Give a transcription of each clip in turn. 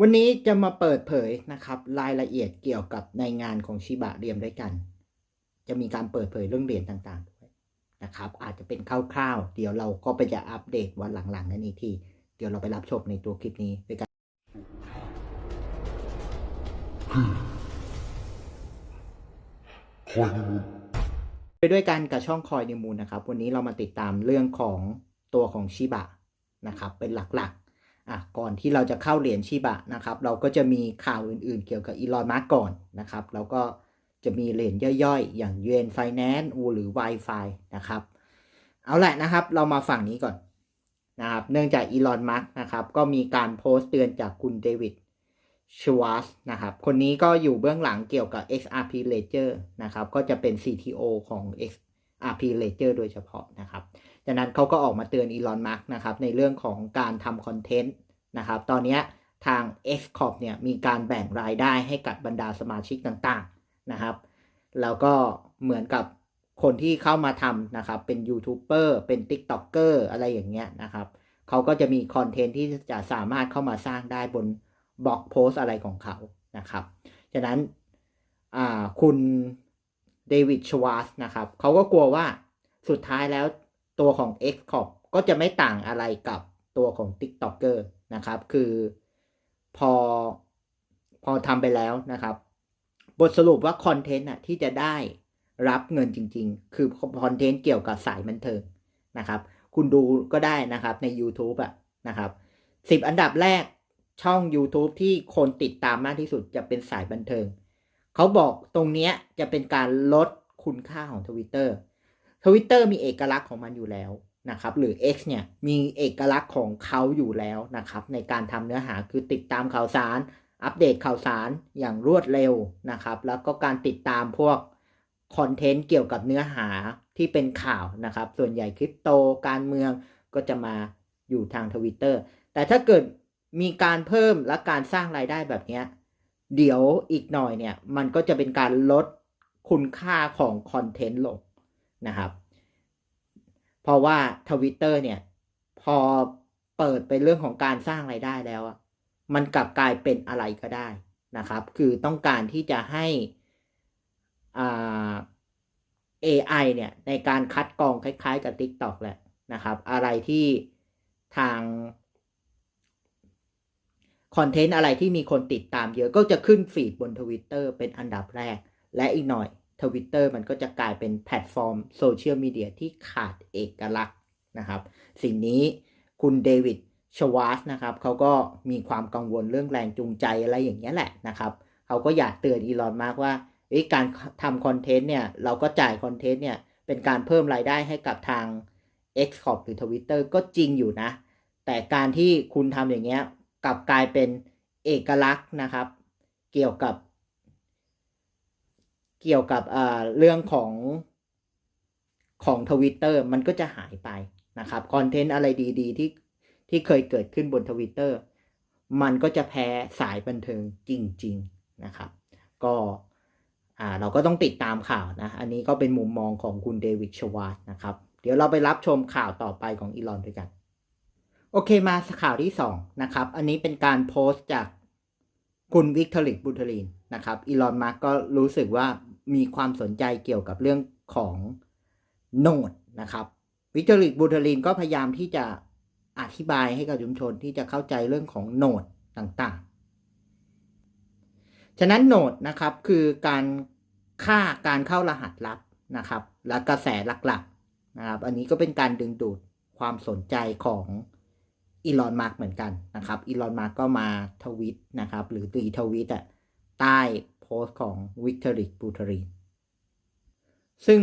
วันนี้จะมาเปิดเผยนะครับรายละเอียดเกี่ยวกับในงานของชิบะเรียมด้วยกัน จะมีการเปิดเผยเรื่องเหรียญต่างๆด้วยนะครับ อาจจะเป็นคร่าวๆ เดี๋ยวเราก็ไปจะอัปเดตวันหลังๆนั้นอีกทีเดี๋ยวเราไปรับชมในตัวคลิปนี้ด้วยกันไปด้วยกันกับช่องคอยนิมูลนะครับ วันนี้เรามาติดตามเรื่องของตัวของชิบะนะครับ เป็นหลักๆ อะก่อนที่เราจะเข้าเหรียญชิบะนะครับ เราก็จะมีข่าวอื่นๆ เกี่ยวกับอีลอนมาร์ก่อนนะครับ แล้วก็จะมีเหรียญย่อยๆ อย่าง UN Finance หรือ Wi-Fi นะครับ เอาแหละนะครับ เรามาฝั่งนี้ก่อนนะครับ เนื่องจากอีลอนมาร์กนะครับ ก็มีการโพสต์เตือนจากคุณเดวิดชวาสนะครับ คนนี้ก็อยู่เบื้องหลังเกี่ยวกับ XRP Ledger นะครับ ก็จะเป็น CTO ของ XRP Ledger โดยเฉพาะนะครับ จากนั้นเขาก็ออกมาเตือนอีลอนมาร์กนะครับในเรื่องของการทำคอนเทนต์นะครับ ตอนนี้ทาง X Corp เนี่ยมีการแบ่งรายได้ให้กับบรรดาสมาชิกต่างๆนะครับ แล้วก็เหมือนกับคนที่เข้ามาทำนะครับ เป็นยูทูบเบอร์เป็น t ิ k t o k เกอร์อะไรอย่างเงี้ยนะครับเขาก็จะมีคอนเทนต์ที่จะสามารถเข้ามาสร้างได้บนบล็อกโพสอะไรของเขานะครับฉะนั้นคุณเดวิดชวาสนะครับเขาก็กลัวว่าสุดท้ายแล้ว ตัวของ X Corp ก็จะไม่ต่างอะไรกับตัวของ TikToker นะครับ คือพอพอทำไปแล้วนะครับ บทสรุปว่าคอนเทนต์อะที่จะได้รับเงินจริง ๆ คือคอนเทนต์เกี่ยวกับสายบันเทิงนะครับ คุณดูก็ได้นะครับใน YouTube อะนะครับสิบอันดับแรกช่อง YouTube ที่คนติดตามมากที่สุดจะเป็นสายบันเทิง เขาบอกตรงนี้จะเป็นการลดคุณค่าของ Twitter Twitter มีเอกลักษณ์ของมันอยู่แล้วนะครับหรือ X เนี่ยมีเอกลักษณ์ของเขาอยู่แล้วนะครับในการทำเนื้อหาคือติดตามข่าวสาร อัปเดตข่าวสารอย่างรวดเร็วนะครับแล้วก็การติดตามพวกคอนเทนต์เกี่ยวกับเนื้อหาที่เป็นข่าวนะครับส่วนใหญ่คริปโตการเมืองก็จะมาอยู่ทางทวิตเตอร์แต่ถ้าเกิดมีการเพิ่มและการสร้างรายได้แบบนี้ เดี๋ยวอีกหน่อยเนี่ยมันก็จะเป็นการลดคุณค่าของคอนเทนต์ลง นะครับ เพราะว่าทวิตเตอร์เนี่ย พอเปิดไปเรื่องของการสร้างรายได้แล้วอะมันกลับกลายเป็นอะไรก็ได้นะครับ คือต้องการที่จะให้อ่า AI เนี่ย ในการคัดกรองคล้าย ๆ กับ TikTok แหละนะครับ อะไรที่ทางคอนเทนต์อะไรที่มีคนติดตามเยอะก็จะขึ้นฟีดบนทวิตเตอร์เป็นอันดับแรก และอีกหน่อย ทวิตเตอร์มันก็จะกลายเป็นแพลตฟอร์มโซเชียลมีเดียที่ขาดเอกลักษณ์นะครับ สิ่งนี้คุณเดวิดชวาสนะครับเขาก็มีความกังวลเรื่องแรงจูงใจอะไรอย่างเงี้ยแหละนะครับเขาก็อยากเตือนอีลอนมากว่าการทำคอนเทนต์เนี่ย เราก็จ่ายคอนเทนต์เนี่ย เป็นการเพิ่มรายได้ให้กับทาง X Corp หรือ Twitter ก็จริงอยู่นะ แต่การที่คุณทำอย่างเงี้ยกลับกลายเป็นเอกลักษณ์นะครับ เกี่ยวกับ เกี่ยวกับเรื่องของของทวิตเตอร์มันก็จะหายไปนะครับคอนเทนต์อะไรดีๆที่ที่เคยเกิดขึ้นบนทวิตเตอร์มันก็จะแพ้สายบันเทิงจริง ๆนะครับ ก็อ่าเราก็ต้องติดตามข่าวนะ อันนี้ก็เป็นมุมมองของคุณเดวิดชวาร์นะครับ เดี๋ยวเราไปรับชมข่าวต่อไปของอีลอนด้วยกัน โอเคมาข่าวที่2นะครับ อันนี้เป็นการโพสต์จากคุณวิกตอริกบูทลีน นะครับอีลอนมาร์กก็รู้สึกว่ามีความสนใจเกี่ยวกับเรื่องของโนดนะครับวิกตอริกบูเทลีนก็พยายามที่จะอธิบายให้กับชุมชนที่จะเข้าใจเรื่องของโนดต่างๆ ฉะนั้นโนดนะครับคือการค่าการเข้ารหัสลับนะครับ และกระแสหลักๆนะครับ อันนี้ก็เป็นการดึงดูดความสนใจของอีลอนมาร์กเหมือนกันนะครับอีลอนมาร์กก็มาทวิตนะครับ หรือตีทวิตอะ ใต้โพสต์ของวิกตอริกบูเทรีนซึ่ง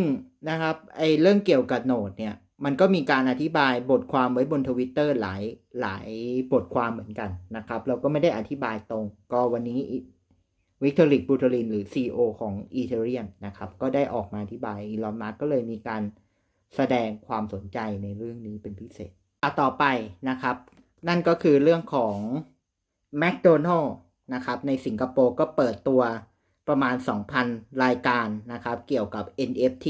นะครับไอเรื่องเกี่ยวกับโนดเนี่ยมันก็มีการอธิบายบทความไว้บนทวิตเตอร์หลายหลายบทความเหมือนกันนะครับ เราก็ไม่ได้อธิบายตรง ก็วันนี้วิกตอริกบูเทรินหรือ CEO ของ e t h e r e u m นะครับ ก็ได้ออกมาอธิบายอีลอนมาร์กก็เลยมีการแสดงความสนใจในเรื่องนี้เป็นพิเศษต่อไปนะครับ นั่นก็คือเรื่องของ McDonald นะครับ ในสิงคโปร์ก็เปิดตัวประมาณ 2,000 รายการนะครับ เกี่ยวกับ NFT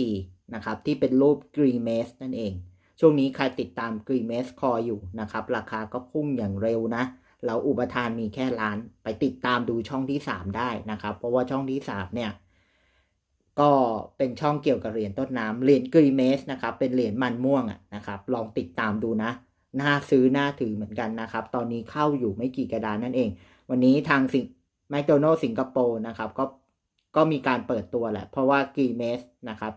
นะครับ ที่เป็นรูป Green m a s นั่นเอง ช่วงนี้ใครติดตาม Green m a s Core อยู่นะครับ ราคาก็พุ่งอย่างเร็วนะแล้วอุปทานมีแค่ล้าน ไปติดตามดูช่องที่สามได้นะครับ เพราะว่าช่องที่สามเนี่ย ก็เป็นช่องเกี่ยวกับเหรียญต้นน้ำเหรียญกรีเมสนะครับ เป็นเหรียญมันม่วงอะนะครับ ลองติดตามดูนะ น่าซื้อน่าถือเหมือนกันนะครับ ตอนนี้เข้าอยู่ไม่กี่กระดานนั่นเอง วันนี้ทางสิงแมคโดนัลสิงคโปร์นะครับก็ก็มีการเปิดตัวแหละ เพราะว่ากรีเมสนะครับ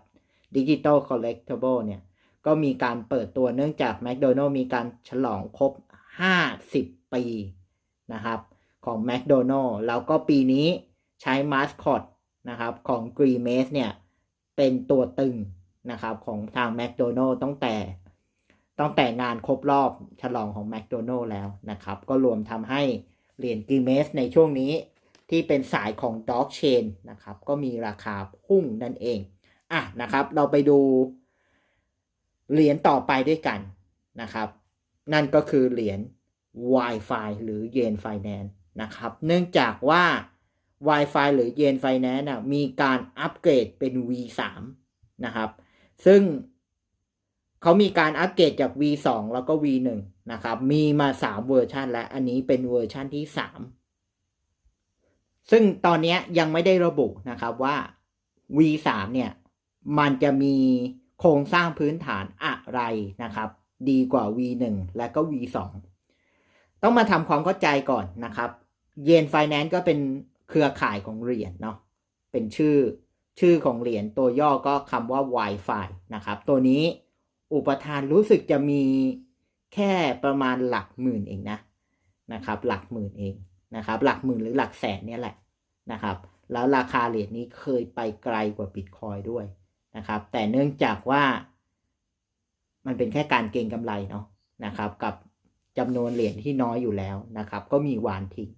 ดิจิตอลคอลเลกทเบิลเนี่ย ก็มีการเปิดตัวเนื่องจากแมคโดนัลมีการฉลองครบ 50 ปีนะครับ ของแมคโดนัลแล้วก็ปีนี้ใช้มาสคอตนะครับของ g r e e m a c e เนี่ย เป็นตัวตึงนะครับของทางแมคโดนัลตั้งแต่ตั้งแต่งานครบรอบฉลองของแมคโดนัลแล้วนะครับ ก็รวมทำให้ เหรียญ g r e e m a c e ในช่วงนี้ที่เป็นสายของ Dog Chain นะครับ ก็มีราคาพุ่งนั่นเอง อะนะครับ เราไปดูเหรียญต่อไปด้วยกันนะครับ นั่นก็คือเหรียญ Wi-Fi หรือ Yen Finance นะครับ เนื่องจากว่า Wi-Fi หรือ Yen Finance น่ะมีการอัปเกรดเป็น V3 นะครับ ซึ่ง เขามีการอัปเกรดจาก V2 แล้วก็ V1 นะครับ มีมา 3 เวอร์ชันและอันนี้เป็นเวอร์ชันที่ 3 ซึ่งตอนนี้ยังไม่ได้ระบุนะครับว่า V3 เนี่ย มันจะมีโครงสร้างพื้นฐานอะไรนะครับ ดีกว่า V1 และก็ V2 ต้องมาทำความเข้าใจก่อนนะครับเยนไฟแนนซ์ก็เป็นเครือข่ายของเหรียญเนาะเป็นชื่อชื่อของเหรียญตัวย่อก็คำว่า Wi-Fi นะครับ ตัวนี้ อุปทานรู้สึกจะมีแค่ประมาณหลักหมื่นเองนะนะครับ หลักหมื่นเองนะครับ หลักหมื่นหรือหลักแสนเนี่ยแหละนะครับ แล้วราคาเหรียญนี้เคยไปไกลกว่าบิตคอยด้วยนะครับ แต่เนื่องจากว่ามันเป็นแค่การเก็งกำไรเนาะนะครับ กับจำนวนเหรียญที่น้อยอยู่แล้วนะครับ ก็มีวานทิ้ง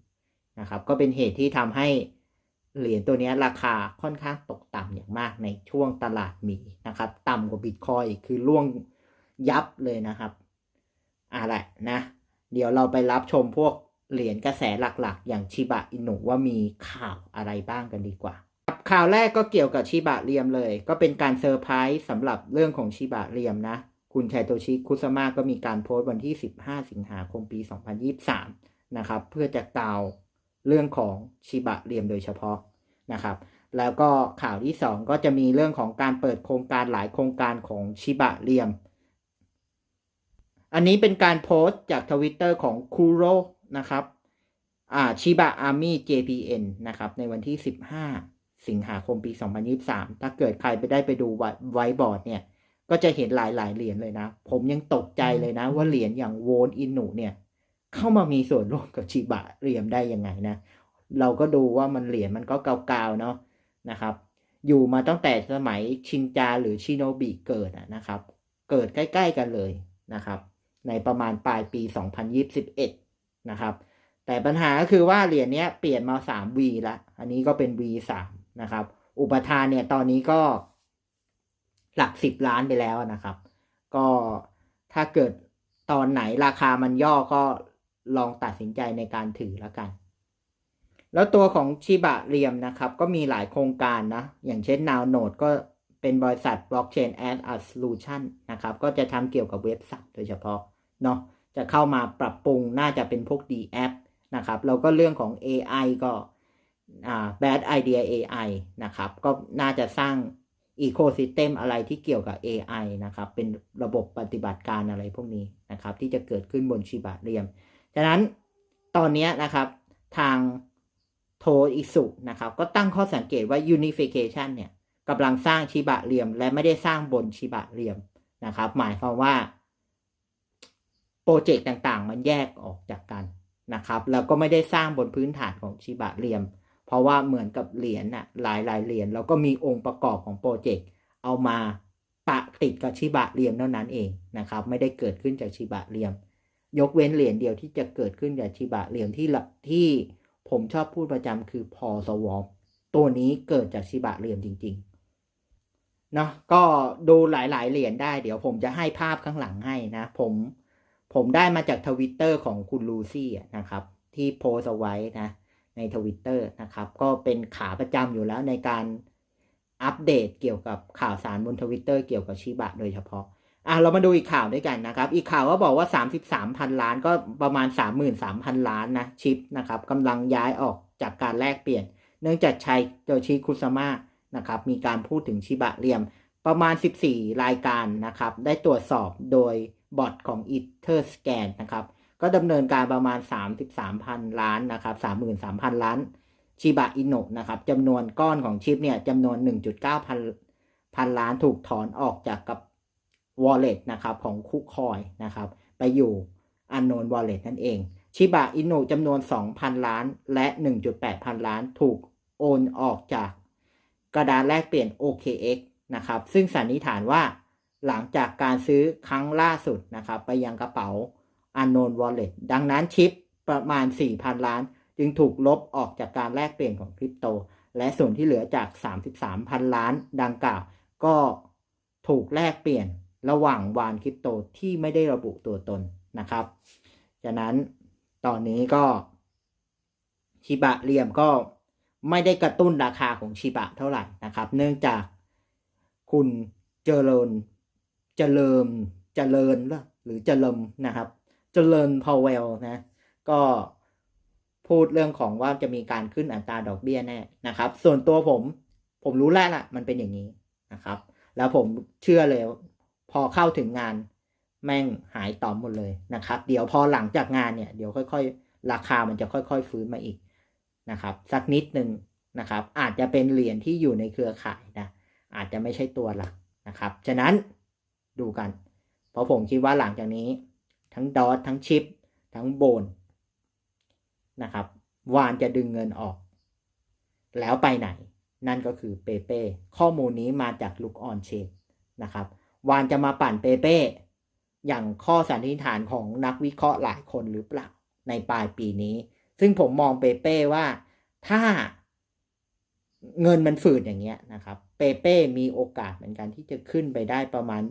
นะครับ ก็เป็นเหตุที่ทำให้ เหรียญตัวนี้ราคาค่อนข้างตกต่ำอย่างมากในช่วงตลาดมีนะครับ ต่ำกว่าบิตคอยคือล่วงยับเลยนะครับอะไรนะ เดี๋ยวเราไปรับชมพวกเหรียญกระแสหลักๆ อย่างชิบะอินุว่ามีข่าวอะไรบ้างกันดีกว่า ข่าวแรกก็เกี่ยวกับชิบะเรียมเลย ก็เป็นการเซอร์ไพรส์สำหรับเรื่องของชิบะเรียมนะ คุณชัยโตชิคุสมาก็มีการโพสต์วันที่ 15 สิงหาคมปี 2023 นะครับ เพื่อจะกล่าวเรื่องของชิบะเรียมโดยเฉพาะ นะครับ แล้วก็ข่าวที่ 2 ก็จะมีเรื่องของการเปิดโครงการหลายโครงการของชิบะเรียม อันนี้เป็นการโพสต์จากทวิตเตอร์ของคูโรนะครับอ่าชิบะอาร์มี่ JPN นะครับ ในวันที่ 15 สิงหาคมปี 2023 ถ้าเกิดใครไปได้ไปดูไวบอร์ดเนี่ย ก็จะเห็นหลายๆเหรียญเลยนะ ผมยังตกใจเลยนะ ว่าเหรียญอย่างโวนอินหนูเนี่ย เข้ามามีส่วนร่วมกับชิบะเรียมได้ยังไงนะ เราก็ดูว่ามันเหรียญมันก็เก่าๆเนาะนะครับ อยู่มาตั้งแต่สมัยชินจาหรือชิโนบิเกิดนะครับ เกิดใกล้ ๆ กันเลยนะครับ ในประมาณปลายปี 2021 นะครับ แต่ปัญหาก็คือว่าเหรียญนี้เปลี่ยนมา 3V ละ อันนี้ก็เป็น V3 นะครับ อุปทานเนี่ยตอนนี้ก็หลักสิบล้านไปแล้วนะครับ ก็ถ้าเกิดตอนไหนราคามันย่อก็ลองตัดสินใจในการถือแล้วกัน แล้วตัวของชิบะเรียมนะครับ ก็มีหลายโครงการนะ อย่างเช่น Now Node ก็เป็นบริษัท Blockchain and a Solution นะครับ ก็จะทำเกี่ยวกับเว็บสัตว์โดยเฉพาะเนาะจะเข้ามาปรับปรุงน่าจะเป็นพวก D app นะครับแล้วก็เรื่องของ AI ก็ Bad Idea AI นะครับ ก็น่าจะสร้าง Ecosystem อะไรที่เกี่ยวกับ AI นะครับ เป็นระบบปฏิบัติการอะไรพวกนี้นะครับ ที่จะเกิดขึ้นบนชิบะเรียม ฉะนั้นตอนนี้นะครับทาง โทอิสุนะครับ ก็ตั้งข้อสังเกตว่า Unification เนี่ยกำลังสร้างชิบะเรียม และไม่ได้สร้างบนชิบะเรียมนะครับ หมายความว่า โปรเจกต์ต่างๆ มันแยกออกจากกันนะครับแล้วก็ไม่ได้สร้างบนพื้นฐานของชิบะเรียม เพราะว่าเหมือนกับเหรียญน่ะหลายหลายเหรียญแล้วก็มีองค์ประกอบของโปรเจกต์เอามาปะติดกับชิบะเรียมเท่านั้นเองนะครับ ไม่ได้เกิดขึ้นจากชิบะเรียม ยกเว้นเหรียญเดียวที่จะเกิดขึ้นจากชิบะเรียญที่ละที่ ผมชอบพูดประจำคือพอสวอปตัวนี้เกิดจากชิบะเรียมจริงๆเนาะก็ดูหลายๆเหรียญได้เดี๋ยวผมจะให้ภาพข้างหลังให้นะ ผมผมได้มาจากทวิตเตอร์ของคุณลูซี่นะครับ ที่โพสเอาไว้นะในทวิตเตอร์นะครับ ก็เป็นขาประจำอยู่แล้วในการอัปเดตเกี่ยวกับข่าวสารบนทวิตเตอร์เกี่ยวกับชิบะโดยเฉพาะ อะเรามาดูอีกข่าวด้วยกันนะครับ อีกข่าวก็บอกว่า 33พันล้านก็ประมาณ 33,000 ล้านนะชิปนะครับกำลังย้ายออกจากการแลกเปลี่ยน เนื่องจากชัยโตชิคุซามะนะครับมีการพูดถึงชิบะเรียม ประมาณ 14 รายการนะครับ ได้ตรวจสอบโดยบอทของ EtherScan นะครับ ก็ดำเนินการประมาณ 33,000 ล้านนะครับ 33,000 ล้านชิบะอินโนะนะครับจำนวนก้อนของชิปเนี่ยจำนวน 1.9 พันพันล้านถูกถอนออกจากกับ wallet นะครับของคุคอยนะครับไปอยู่ unknown wallet นั่นเองชิบะอินุจำนวน 2,000 ล้านและ 1.8 พันล้านถูกโอนออกจากกระดานแลกเปลี่ยน OKX นะครับซึ่งสันนิษฐานว่าหลังจากการซื้อครั้งล่าสุดนะครับไปยังกระเป๋า unknown wallet ดังนั้นชิปประมาณ 4,000 ล้าน จึงถูกลบออกจากการแลกเปลี่ยนของคริปโต และส่วนที่เหลือจาก 33,000 ล้านดังกล่าว ก็ถูกแลกเปลี่ยน ระหว่างวานคริปโตที่ไม่ได้ระบุตัวตนนะครับฉะนั้นตอนนี้ก็ชิบะเรียมก็ไม่ได้กระตุ้นราคาของชิบะเท่าไหร่นะครับ เนื่องจากคุณเจริญเจริญเจริญหรือเจริญนะครับเจริญพาวเวลนะก็พูดเรื่องของว่าจะมีการขึ้นอัตราดอกเบี้ยแน่นะครับ ส่วนตัวผมผมรู้แล้วล่ะ มันเป็นอย่างนี้นะครับ แล้วผมเชื่อเลย พอเข้าถึงงานแม่งหายต่อมหมดเลยนะครับ เดี๋ยวพอหลังจากงานเนี่ยเดี๋ยวค่อยๆ ราคามันจะค่อยๆ ฟื้นมาอีกนะครับ สักนิดหนึ่งนะครับ อาจจะเป็นเหรียญที่อยู่ในเครือข่ายนะอาจจะไม่ใช่ตัวหลักนะครับ ฉะนั้นดูกัน เพราะผมคิดว่าหลังจากนี้ ทั้งดอททั้งชิป ทั้งโบนนะครับ วานจะดึงเงินออก แล้วไปไหน นั่นก็คือเปเป้ข้อมูลนี้มาจากลูกออนเชนนะครับ วานจะมาปั่นเปเป้ อย่างข้อสันนิษฐานของนักวิเคราะห์หลายคนหรือเปล่าในปลายปีนี้ ซึ่งผมมองเปเป้ว่าถ้าเงินมันฝืดอย่างเงี้ยนะครับ เปเป้มีโอกาสเหมือนกันที่จะขึ้นไปได้ประมาณ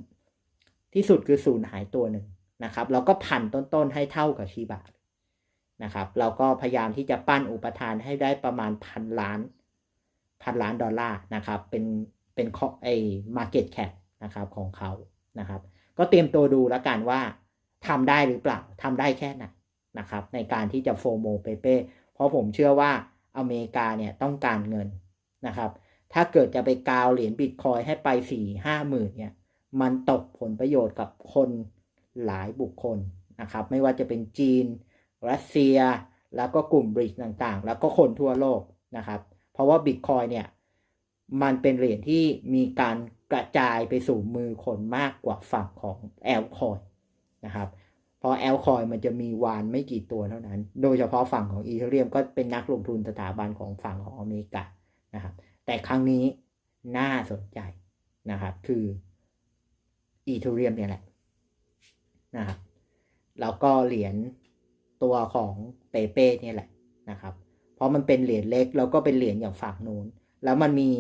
ที่สุดคือศูนย์หายตัวหนึ่งนะครับเราก็พันต้นๆให้เท่ากับชีบะนะครับเราก็พยายามที่จะปั้นอุปทานให้ได้ประมาณพันล้านพันล้านดอลลาร์นะครับ เป็นเป็นไอ้ market cap นะครับของเขานะครับ ก็เตรียมตัวดูแล้วกันว่าทำได้หรือเปล่าทำได้แค่ไหนนะครับ ในการที่จะโฟโมเปเป้เพราะผมเชื่อว่าอเมริกาเนี่ยต้องการเงินนะครับ ถ้าเกิดจะไปกาวเหรียญบิตคอยให้ไปสี่ห้าหมื่นเนี่ย มันตกผลประโยชน์กับคนหลายบุคคลนะครับ ไม่ว่าจะเป็นจีน รัสเซีย แล้วก็กลุ่มบริกต่างๆ แล้วก็คนทั่วโลกนะครับ เพราะว่าบิตคอยเนี่ย มันเป็นเหรียญที่มีการกระจายไปสู่มือคนมากกว่าฝั่งของแอลคอยนะครับเพราะแอลคอยมันจะมีวานไม่กี่ตัวเท่านั้น โดยเฉพาะฝั่งของอีเทเรียมก็เป็นนักลงทุนสถาบันของฝั่งของอเมริกานะครับ แต่ครั้งนี้น่าสนใจนะครับ คืออีเทเรียมเนี่ยแหละนะครับแล้วก็เหรียญตัวของเปเป้เนี่ยแหละนะครับ เพราะมันเป็นเหรียญเล็กแล้วก็เป็นเหรียญอย่างฝั่งนู้น แล้วมันมี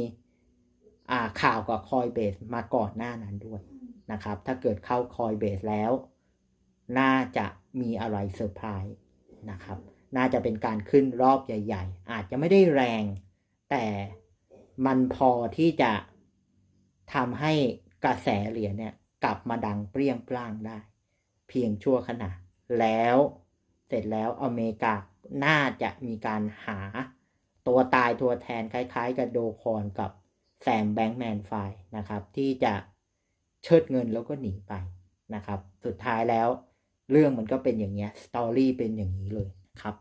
ข่าวกับคอยเบสมาก่อนหน้านั้นด้วยนะครับ ถ้าเกิดเข้าคอยเบสแล้ว น่าจะมีอะไรเซอร์ไพรส์นะครับ น่าจะเป็นการขึ้นรอบใหญ่ ๆ อาจจะไม่ได้แรง แต่มันพอที่จะทำให้กระแสเหรียญเนี่ยกลับมาดังเปรี้ยงปร้างได้ เพียงชั่วขณะ แล้วเสร็จแล้วอเมริกาน่าจะมีการหา ตัวตายตัวแทนคล้ายๆ กับโดคอนกับแซมแบงค์แมนไฟนะครับ ที่จะเชิดเงินแล้วก็หนีไปนะครับ สุดท้ายแล้วเรื่องมันก็เป็นอย่างเงี้ยสตอรี่เป็นอย่างนี้เลยครับ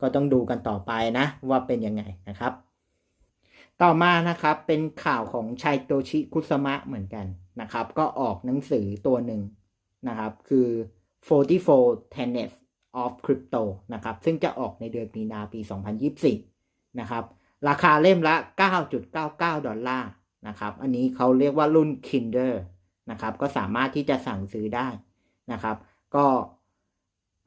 ก็ต้องดูกันต่อไปนะ ว่าเป็นยังไงนะครับ ต่อมานะครับเป็นข่าวของชัยโตชิคุสมะเหมือนกันนะครับ ก็ออกหนังสือตัวหนึ่งนะครับ คือ 44 Tenets of Crypto นะครับ ซึ่งจะออกในเดือนมีนาปี 2024 นะครับ ราคาเล่มละ 9.99 ดอลลาร์นะครับ อันนี้เขาเรียกว่ารุ่น Kinder นะครับ ก็สามารถที่จะสั่งซื้อได้นะครับ ก็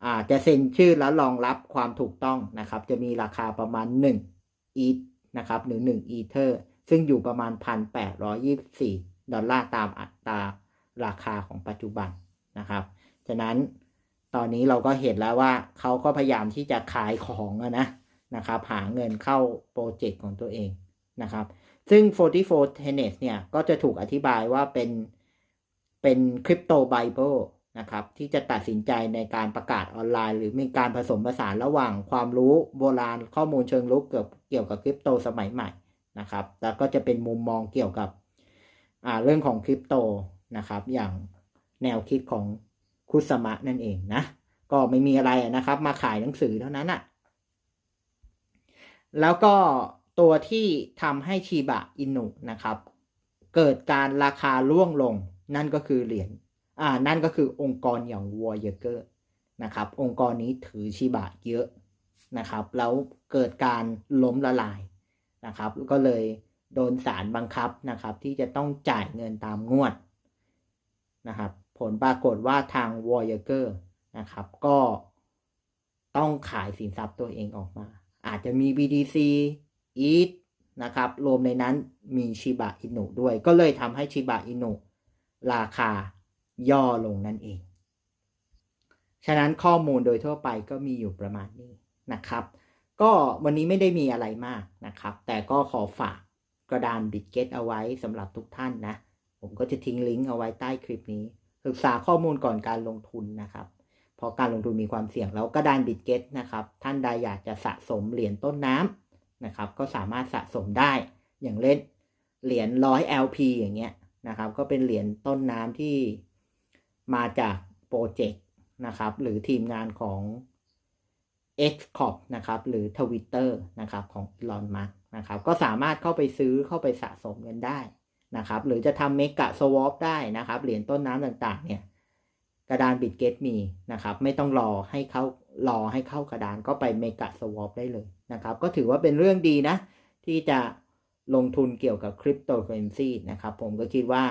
อาจจะเซ็นชื่อแล้วรองรับความถูกต้องนะครับ จะมีราคาประมาณ1 ETH นะครับ หรือ1 Ether ซึ่งอยู่ประมาณ 1,824 ดอลลาร์ตามอัตราราคาของปัจจุบันนะครับ ฉะนั้นตอนนี้เราก็เห็นแล้วว่าเขาก็พยายามที่จะขายของนะ นะครับ หาเงินเข้าโปรเจกต์ของตัวเองนะครับ ซึ่ง 44 Tenets เนี่ย ก็จะถูกอธิบายว่าเป็นเป็นคริปโตไบเบิลนะครับ ที่จะตัดสินใจในการประกาศออนไลน์ หรือมีการผสมผสานระหว่างความรู้โบราณข้อมูลเชิงลึกเกี่ยวเกี่ยวกับคริปโตสมัยใหม่นะครับ แล้วก็จะเป็นมุมมองเกี่ยวกับเรื่องของคริปโตนะครับ อย่างแนวคิดของคุสมะนั่นเองนะ ก็ไม่มีอะไรนะครับ มาขายหนังสือเท่านั้นอะ แล้วก็ตัวที่ทำให้ชีบะอินุนะครับ เกิดการราคาร่วงลง นั่นก็คือเหรียญอ่านั่นก็คือองค์กรอย่าง Voyager นะครับ องค์กรนี้ถือชิบะเยอะนะครับ แล้วเกิดการล้มละลายนะครับ ก็เลยโดนศาลบังคับนะครับ ที่จะต้องจ่ายเงินตามงวดนะครับ ผลปรากฏว่าทาง Voyager นะครับ ก็ต้องขายสินทรัพย์ตัวเองออกมา อาจจะมี BTC ETH นะครับ รวมในนั้นมีชิบะอินุด้วย ก็เลยทำให้ชิบะอินุราคาย่อลงนั่นเอง ฉะนั้นข้อมูลโดยทั่วไปก็มีอยู่ประมาณนี้นะครับ ก็วันนี้ไม่ได้มีอะไรมากนะครับ แต่ก็ขอฝากกระดานบิตเกตเอาไว้สำหรับทุกท่านนะ ผมก็จะทิ้งลิงก์เอาไว้ใต้คลิปนี้ ศึกษาข้อมูลก่อนการลงทุนนะครับ ราะการลงทุนมีความเสี่ยงแล้วกระดานบิตเกตนะครับ ท่านใดอยากจะสะสมเหรียญต้นน้ำนะครับ ก็สามารถสะสมได้อย่างเล่นเหรียญร้อย LP อย่างเงี้ยนะครับ ก็เป็นเหรียญต้นน้ำที่มาจากโปรเจกต์นะครับ หรือทีมงานของ X c o p นะครับ หรือ Twitter นะครับของ Elon Musk นะครับ ก็สามารถเข้าไปซื้อเข้าไปสะสมกันได้นะครับ หรือจะทำเมกะสวอปได้นะครับ เหรียญต้นน้ำต่างๆ เนี่ย กระดานบิตเกตมีนะครับ ไม่ต้องรอให้เข้ารอให้เข้ากระดานก็ไปเมกะสวอปได้เลยนะครับ ก็ถือว่าเป็นเรื่องดีนะ ที่จะลงทุนเกี่ยวกับคริปโตเคอเรนซีนะครับ ผมก็คิดว่า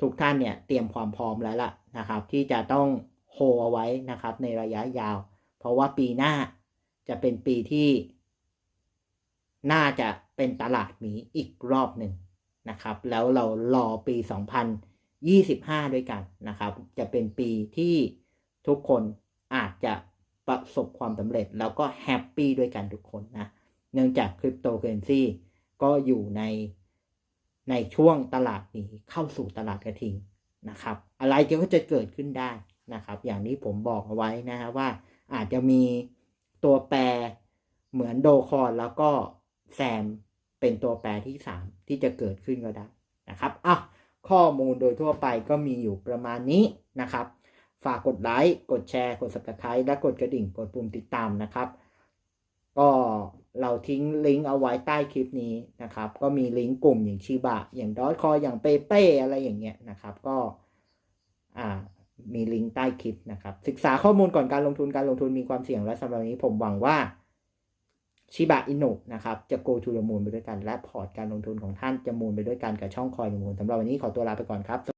ทุกท่านเนี่ยเตรียมความพร้อมแล้วล่ะนะครับ ที่จะต้องโฮเอาไว้นะครับ ในระยะยาว เพราะว่าปีหน้าจะเป็นปีที่ น่าจะเป็นตลาดหมีอีกรอบหนึ่งนะครับ แล้วเรารอปี 25 ด้วยกันนะครับ จะเป็นปีที่ทุกคนอาจจะประสบความสำเร็จ แล้วก็แฮปปี้ด้วยกันทุกคนนะ เนื่องจากคริปโตเคอเรนซีก็อยู่ในในช่วงตลาดนี้เข้าสู่ตลาดกระทิงนะครับ อะไรก็จะเกิดขึ้นได้นะครับ อย่างที่ผมบอกเอาไว้นะฮะว่าอาจจะมีตัวแปรเหมือนโดคอนแล้วก็แซมเป็นตัวแปรที่ 3 ที่จะเกิดขึ้นก็ได้นะครับอะ ข้อมูลโดยทั่วไปก็มีอยู่ประมาณนี้นะครับ ฝากกดไลค์ กดแชร์ กด subscribe และกดกระดิ่ง กดปุ่มติดตามนะครับ ก็เราทิ้งลิงก์เอาไว้ใต้คลิปนี้นะครับ ก็มีลิงก์กลุ่มอย่างชิบะ อย่างดอทคอยอย่างเปเป้อะไรอย่างเงี้ยนะครับ ก็อ่ามีลิงก์ใต้คลิปนะครับ ศึกษาข้อมูลก่อนการลงทุนการลงทุนมีความเสี่ยงและสำหรับนี้ผมหวังว่า ชิบะอินุนะครับ จะ go to the moon ไปด้วยกัน และพอร์ตการลงทุนของท่านจะมูนไปด้วยกันกับช่องคอยมูนสำหรับวันนี้ขอตัวลาไปก่อนครับ